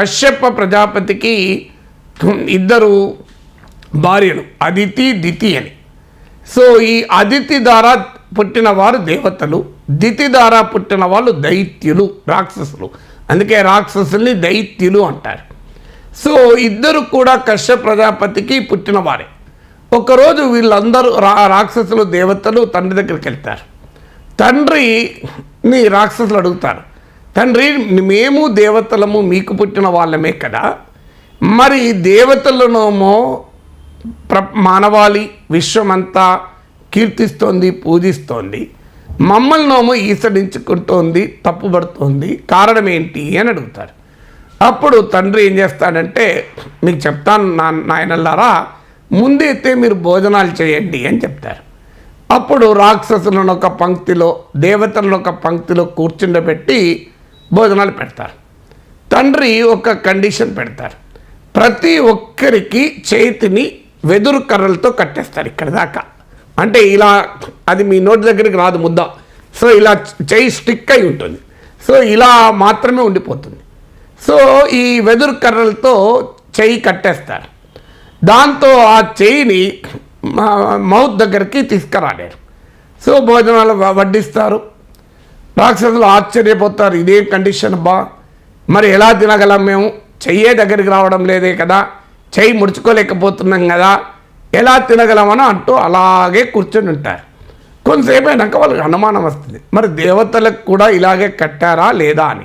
కశ్యప ప్రజాపతికి ఇద్దరు భార్యలు అదితి దితి అని. సో ఈ అదితి ద్వారా పుట్టిన వారు దేవతలు దితి ద్వారా పుట్టిన వాళ్ళు దైత్యులు రాక్షసులు. అందుకే రాక్షసుల్ని దైత్యులు అంటారు. సో ఇద్దరు కూడా కశ్య ప్రజాపతికి పుట్టిన వారే. ఒకరోజు వీళ్ళందరూ రా రాక్షసులు దేవతలు తండ్రి దగ్గరికి వెళ్తారు. తండ్రిని రాక్షసులు అడుగుతారు. తండ్రి మేము దేవతలము మీకు పుట్టిన వాళ్ళమే కదా. మరి దేవతలనేమో ప్ర మానవాళి విశ్వమంతా కీర్తిస్తోంది పూజిస్తోంది. మమ్మల్నేమో ఈసడించుకుంటోంది తప్పుపడుతోంది కారణం ఏంటి అని అడుగుతారు. అప్పుడు తండ్రి ఏం చేస్తాడంటే మీకు చెప్తాను నా నాయనల్లారా ముందైతే మీరు భోజనాలు చేయండి అని చెప్తారు. అప్పుడు రాక్షసులను ఒక పంక్తిలో దేవతలను ఒక పంక్తిలో కూర్చుండబెట్టి భోజనాలు పెడతారు. తండ్రి ఒక కండిషన్ పెడతారు. ప్రతి ఒక్కరికి చేతిని వెదురు కర్రలతో కట్టేస్తారు ఇక్కడ దాకా. అంటే ఇలా అది మీ నోటి దగ్గరికి రాదు ముద్ద. సో ఇలా చేయి స్టిక్ అయి ఉంటుంది. సో ఇలా మాత్రమే ఉండిపోతుంది. సో ఈ వెదురు కర్రలతో చేయి కట్టేస్తారు. దాంతో ఆ చేయిని మౌత్ దగ్గరికి తీసుకురాలేరు. సో భోజనాలు వ- వడ్డిస్తారు. రాక్షసులు ఆశ్చర్యపోతారు. ఇదే కండిషన్ బా. మరి ఎలా తినగలం మేము? చెయ్యే దగ్గరికి రావడం లేదే కదా. చెయ్యి ముడుచుకోలేకపోతున్నాం కదా. ఎలా తినగలమని అంటూ అలాగే కూర్చొని ఉంటారు. కొంతసేపు అయినాక వాళ్ళకి అనుమానం వస్తుంది. మరి దేవతలకు కూడా ఇలాగే కట్టారా లేదా అని.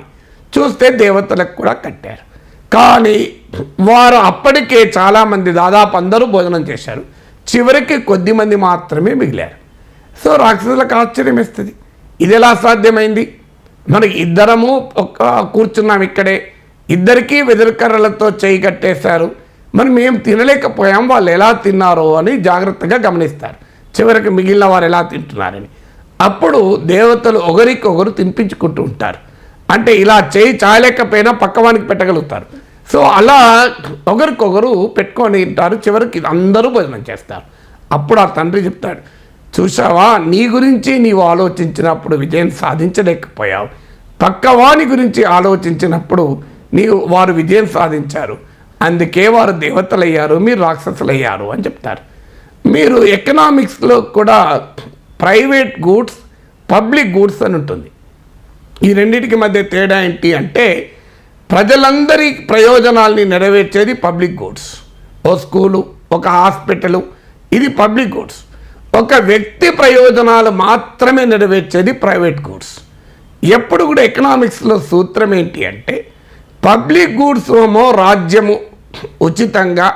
చూస్తే దేవతలకు కూడా కట్టారు. కానీ వారు అప్పటికే చాలామంది దాదాపు అందరూ భోజనం చేశారు. చివరికి కొద్ది మంది మాత్రమే మిగిలారు. సో రాక్షసులకు ఆశ్చర్యం ఇస్తుంది ఇది ఎలా సాధ్యమైంది? మనకి ఇద్దరము ఒక కూర్చున్నాం ఇక్కడే. ఇద్దరికీ వెదురుకర్రలతో చేయి కట్టేశారు. మరి మేము తినలేకపోయాం వాళ్ళు ఎలా తిన్నారో అని జాగ్రత్తగా గమనిస్తారు. చివరికి మిగిలిన వారు ఎలా తింటున్నారని. అప్పుడు దేవతలు ఒకరికొకరు తినిపించుకుంటూ ఉంటారు. అంటే ఇలా చేయి చాయలేకపోయినా పక్కవానికి పెట్టగలుగుతారు. సో అలా ఒకరికొకరు పెట్టుకొని తింటారు. చివరికి అందరూ భోజనం చేస్తారు. అప్పుడు ఆ తండ్రి చెప్తాడు చూసావా నీ గురించి నీవు ఆలోచించినప్పుడు విజయం సాధించలేకపోయావు. పక్కవాని గురించి ఆలోచించినప్పుడు నీవు వారు విజయం సాధించారు. అందుకే వారు దేవతలయ్యారు మీరు రాక్షసులయ్యారు అని చెప్తారు. మీరు ఎకనామిక్స్లో కూడా ప్రైవేట్ గూడ్స్ పబ్లిక్ గూడ్స్ అని ఉంటుంది. ఈ రెండింటికి మధ్య తేడా ఏంటి అంటే ప్రజలందరి ప్రయోజనాల్ని నెరవేర్చేది పబ్లిక్ గూడ్స్. ఓ స్కూలు ఒక హాస్పిటలు ఇది పబ్లిక్ గూడ్స్. ఒక వ్యక్తి ప్రయోజనాలు మాత్రమే నెరవేర్చేది ప్రైవేట్ గూడ్స్. ఎప్పుడు కూడా ఎకనామిక్స్లో సూత్రం ఏంటి అంటే పబ్లిక్ గూడ్స్ ఏమో రాజ్యము ఉచితంగా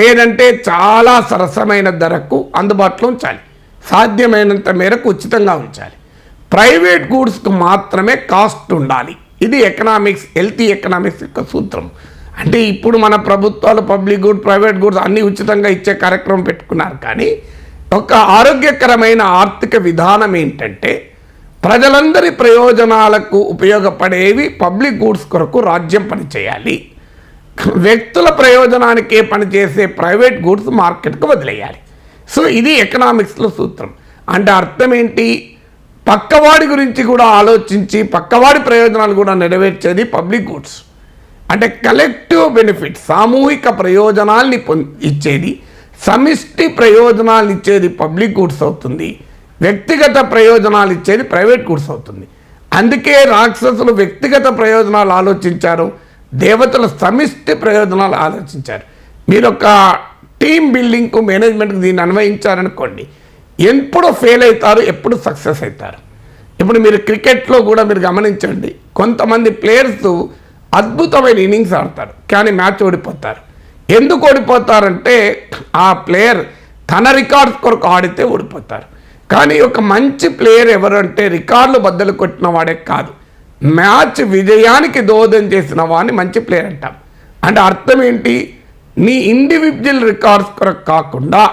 లేదంటే చాలా సరసమైన ధరకు అందుబాటులో ఉంచాలి. సాధ్యమైనంత మేరకు ఉచితంగా ఉంచాలి. ప్రైవేట్ గూడ్స్కి మాత్రమే కాస్ట్ ఉండాలి. ఇది ఎకనామిక్స్ హెల్తీ ఎకనామిక్స్ యొక్క సూత్రం. అంటే ఇప్పుడు మన ప్రభుత్వాలు పబ్లిక్ గుడ్ ప్రైవేట్ గుడ్స్ అన్నీ ఉచితంగా ఇచ్చే కార్యక్రమం పెట్టుకున్నారు కానీ ఒక ఆరోగ్యకరమైన ఆర్థిక విధానం ఏంటంటే ప్రజలందరి ప్రయోజనాలకు ఉపయోగపడేవి పబ్లిక్ గూడ్స్ కొరకు రాజ్యం పనిచేయాలి. వ్యక్తుల ప్రయోజనానికే పనిచేసే ప్రైవేట్ గూడ్స్ మార్కెట్కు వదిలేయాలి. సో ఇది ఎకనామిక్స్లో సూత్రం. అంటే అర్థం ఏంటి పక్కవాడి గురించి కూడా ఆలోచించి పక్కవాడి ప్రయోజనాలు కూడా నెరవేర్చేది పబ్లిక్ గూడ్స్. అంటే కలెక్టివ్ బెనిఫిట్ సామూహిక ప్రయోజనాల్ని పొం ఇచ్చేది సమిష్టి ప్రయోజనాలు ఇచ్చేది పబ్లిక్ గుడ్స్ అవుతుంది వ్యక్తిగత ప్రయోజనాలు ఇచ్చేది ప్రైవేట్ గుడ్స్ అవుతుంది. అందుకే రాక్షసులు వ్యక్తిగత ప్రయోజనాలు ఆలోచించారు దేవతలు సమిష్టి ప్రయోజనాలు ఆలోచించారు. మీరు ఒక టీమ్ బిల్డింగ్కు మేనేజ్మెంట్కి దీన్ని అన్వయించారనుకోండి ఎప్పుడు ఫెయిల్ అవుతారు ఎప్పుడు సక్సెస్ అవుతారు. ఇప్పుడు మీరు క్రికెట్లో కూడా మీరు గమనించండి కొంతమంది ప్లేయర్స్ అద్భుతమైన ఇన్నింగ్స్ ఆడతారు కానీ మ్యాచ్ ఓడిపోతారు. ఎందుకు ఓడిపోతారంటే ఆ ప్లేయర్ తన రికార్డ్స్ కొరకు ఆడితే ఓడిపోతారు. కానీ ఒక మంచి ప్లేయర్ ఎవరంటే రికార్డులు బద్దలు కొట్టిన వాడే కాదు. మ్యాచ్ విజయానికి దోహదం చేసిన వాడిని మంచి ప్లేయర్ అంటాం. అంటే అర్థం ఏంటి? నీ ఇండివిజువల్ రికార్డ్స్ కొరకు కాకుండా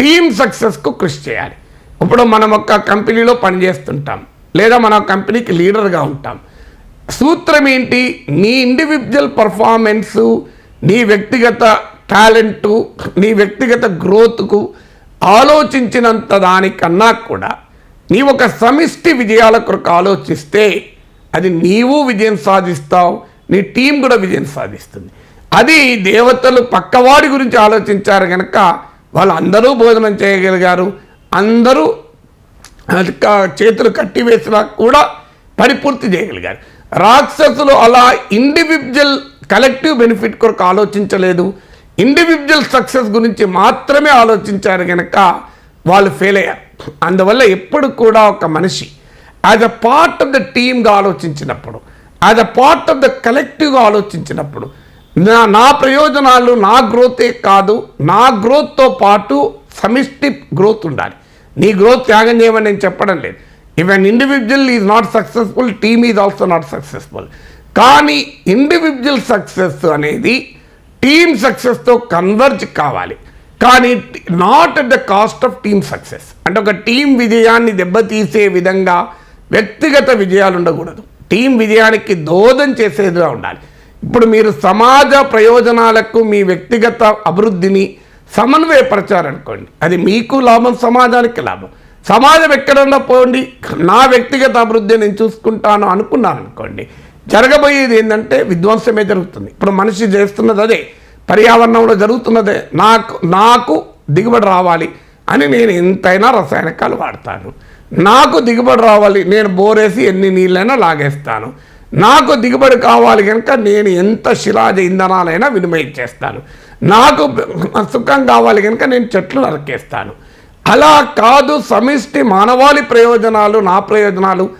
టీమ్ సక్సెస్కు కృషి చేయాలి. ఇప్పుడు మనం ఒక కంపెనీలో పనిచేస్తుంటాం లేదా మన కంపెనీకి లీడర్గా ఉంటాం. సూత్రం ఏంటి? నీ ఇండివిజువల్ పర్ఫార్మెన్సు నీ వ్యక్తిగత టాలెంటు నీ వ్యక్తిగత గ్రోత్కు ఆలోచించినంత దానికన్నా కూడా నీ ఒక సమిష్టి విజయాల కొరకు ఆలోచిస్తే అది నీవు విజయం సాధిస్తావు నీ టీం కూడా విజయం సాధిస్తుంది. అది దేవతలు పక్కవాడి గురించి ఆలోచించారు కనుక వాళ్ళందరూ భోజనం చేయగలిగారు. అందరూ చేతులు కట్టివేసినా కూడా పరిపూర్తి చేయగలిగారు. రాక్షసులు అలా ఇండివిజువల్ కలెక్టివ్ బెనిఫిట్ కొరకు ఆలోచించలేదు. ఇండివిజువల్ సక్సెస్ గురించి మాత్రమే ఆలోచించారు కనుక వాళ్ళు ఫెయిల్ అయ్యారు. అందువల్ల ఎప్పుడు కూడా ఒక మనిషి as a part of the టీమ్గా ఆలోచించినప్పుడు as a part of the కలెక్టివ్గా ఆలోచించినప్పుడు నా నా ప్రయోజనాలు నా గ్రోతే కాదు నా గ్రోత్తో పాటు సమిష్టి గ్రోత్ ఉండాలి. నీ గ్రోత్ త్యాగం చేయమని నేను చెప్పడం లేదు. If an individual is not successful team is also not successful కానీ ఇండివిజువల్ సక్సెస్ అనేది టీమ్ సక్సెస్తో కన్వర్జ్ కావాలి. కానీ not at the cost of team success అంటే ఒక టీం విజయాన్ని దెబ్బతీసే విధంగా వ్యక్తిగత విజయాలు ఉండకూడదు. టీం విజయానికి దోదం చేసేదిగా ఉండాలి. ఇప్పుడు మీరు సమాజ ప్రయోజనాలకు మీ వ్యక్తిగత అభివృద్ధిని సమన్వయపరచారనుకోండి. అది మీకు లాభం సమాజానికి లాభం. సమాజం ఎక్కడన్నా పోండి. నా వ్యక్తిగత అభివృద్ధి నేను చూసుకుంటాను అనుకున్నాను అనుకోండి జరగబోయేది ఏంటంటే విధ్వంసమే జరుగుతుంది. ఇప్పుడు మనిషి చేస్తున్నది అదే పర్యావరణంలో జరుగుతున్నదే. నాకు నాకు దిగుబడి రావాలి అని నేను ఎంతైనా రసాయనికాలు వాడతాను. నాకు దిగుబడి రావాలి నేను బోరేసి ఎన్ని నీళ్ళైనా లాగేస్తాను. నాకు దిగుబడి కావాలి కనుక నేను ఎంత శిలాజ ఇంధనాలైనా వినిమయం చేస్తాను. నాకు సుఖం కావాలి కనుక నేను చెట్లు నరికేస్తాను. అలా కాదు సమిష్టి మానవాళి ప్రయోజనాలు నా ప్రయోజనాలు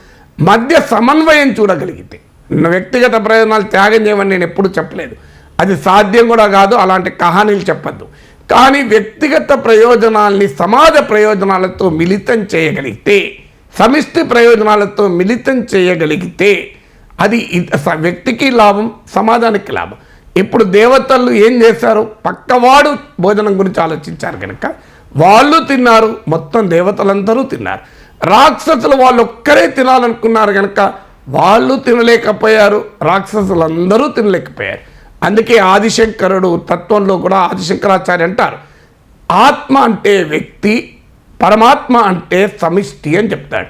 మధ్య సమన్వయం చూడగలిగితే. వ్యక్తిగత ప్రయోజనాలు త్యాగం చేయమని నేను ఎప్పుడు చెప్పలేదు. అది సాధ్యం కూడా కాదు అలాంటి కహానీలు చెప్పద్దు. కానీ వ్యక్తిగత ప్రయోజనాల్ని సమాజ ప్రయోజనాలతో మిళితం చేయగలిగితే సమిష్టి ప్రయోజనాలతో మిళితం చేయగలిగితే అది స- వ్యక్తికి లాభం సమాజానికి లాభం. ఇప్పుడు దేవతలు ఏం చేశారు? పక్కవాడు భోజనం గురించి ఆలోచించారు కనుక వాళ్ళు తిన్నారు మొత్తం దేవతలందరూ తిన్నారు. రాక్షసులు వాళ్ళు ఒక్కరే తినాలనుకున్నారు కనుక వాళ్ళు తినలేకపోయారు రాక్షసులందరూ తినలేకపోయారు. అందుకే ఆదిశంకరుడు తత్వంలో కూడా ఆదిశంకరాచార్య అంటారు. ఆత్మ అంటే వ్యక్తి పరమాత్మ అంటే సమిష్టి అని చెప్తాడు.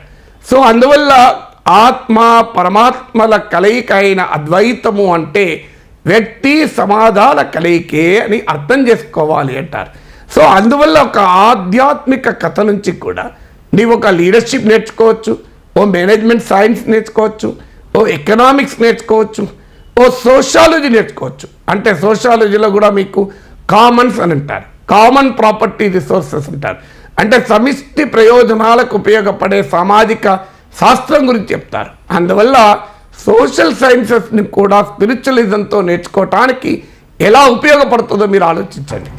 సో అందువల్ల ఆత్మ పరమాత్మల కలయిక అయిన అద్వైతము అంటే వ్యక్తి సమాధాల కలయికే అని అర్థం చేసుకోవాలి అంటారు. సో అందువల్ల ఒక ఆధ్యాత్మిక కథ నుంచి కూడా నీవు ఒక లీడర్షిప్ నేర్చుకోవచ్చు. ఓ మేనేజ్మెంట్ సైన్స్ నేర్చుకోవచ్చు ఓ ఎకనామిక్స్ నేర్చుకోవచ్చు ఓ సోషాలజీ నేర్చుకోవచ్చు. అంటే సోషాలజీలో కూడా మీకు కామన్స్ అని అంటారు కామన్ ప్రాపర్టీ రిసోర్సెస్ అంటారు అంటే సమిష్టి ప్రయోజనాలకు ఉపయోగపడే సామాజిక శాస్త్రం గురించి చెప్తారు. అందువల్ల సోషల్ సైన్సెస్ని కూడా స్పిరిచువలిజంతో నేర్చుకోవటానికి ఎలా ఉపయోగపడుతుందో మీరు ఆలోచించండి.